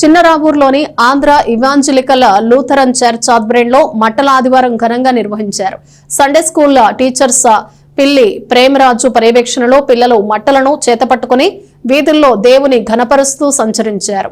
చిన్నరావూరులోని Andhra ఇవాంజలికల Lutheran church ఆధ్వర్యంలో మట్టల ఆదివారం ఘనంగా నిర్వహించారు. సండే స్కూల్ టీచర్స్ పిల్లి ప్రేమరాజు పర్యవేక్షణలో పిల్లలు మట్టలను చేతపట్టుకుని వీధుల్లో దేవుని ఘనపరుస్తూ సంచరించారు.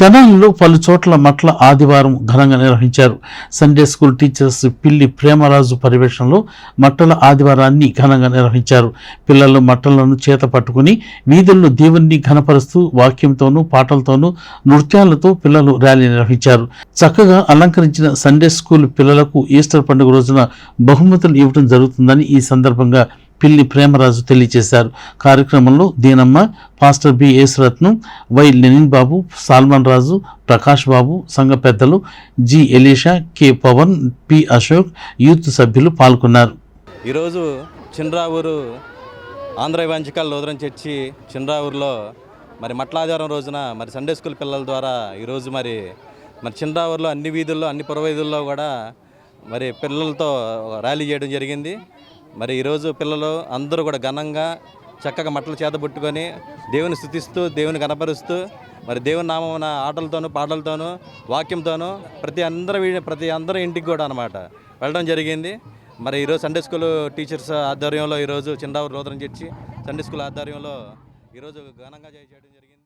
తెనాలిలో పలు చోట్ల మట్ల ఆదివారం ఘనంగా నిర్వహించారు. సండే స్కూల్ టీచర్స్ పిల్లి ప్రేమరాజు పర్యవేక్షణలో మట్టల ఆదివారాన్ని ఘనంగా నిర్వహించారు. పిల్లలు మట్టలను చేత పట్టుకుని వీధుల్లో దేవుణ్ణి ఘనపరుస్తూ వాక్యంతోనూ పాటలతోనూ నృత్యాలతో పిల్లలు ర్యాలీ నిర్వహించారు. చక్కగా అలంకరించిన సండే స్కూల్ పిల్లలకు ఈస్టర్ పండుగ రోజున బహుమతులు ఇవ్వడం జరుగుతుందని ఈ సందర్భంగా పిల్లి ప్రేమరాజు తెలియజేశారు. కార్యక్రమంలో Deenamma pastor B Yesuratnam Y Lenin Babu Solomon Raju Prakash Babu సంఘ పెద్దలు G Elisha K Pavan P Ashok youth సభ్యులు పాల్గొన్నారు. ఈరోజు Chinravuru Andhra evangelical Lutheran church చిన్రావూరులో మరి మట్లాధారం రోజున మరి సండే స్కూల్ పిల్లల ద్వారా ఈరోజు మరి మరి చిన్రావూరులో అన్ని వీధుల్లో అన్ని పురవీధుల్లో కూడా మరి పిల్లలతో ర్యాలీ చేయడం జరిగింది. మరి ఈరోజు పిల్లలు అందరూ కూడా ఘనంగా చక్కగా మట్టలు చేతబుట్టుకొని దేవుని స్థుతిస్తూ దేవుని కనపరుస్తూ మరి దేవుని నామం ఆటలతోనూ పాటలతోనూ వాక్యంతోనూ ప్రతి అందరి ప్రతి అందరి ఇంటికి కూడా అనమాట వెళ్ళడం జరిగింది. మరి ఈరోజు సండే స్కూల్ టీచర్స్ ఆధ్వర్యంలో ఈరోజు చిన్నరావు రోదరం చేర్చి సండే స్కూల్ ఆధ్వర్యంలో ఈరోజు ఘనంగా చేయడం జరిగింది.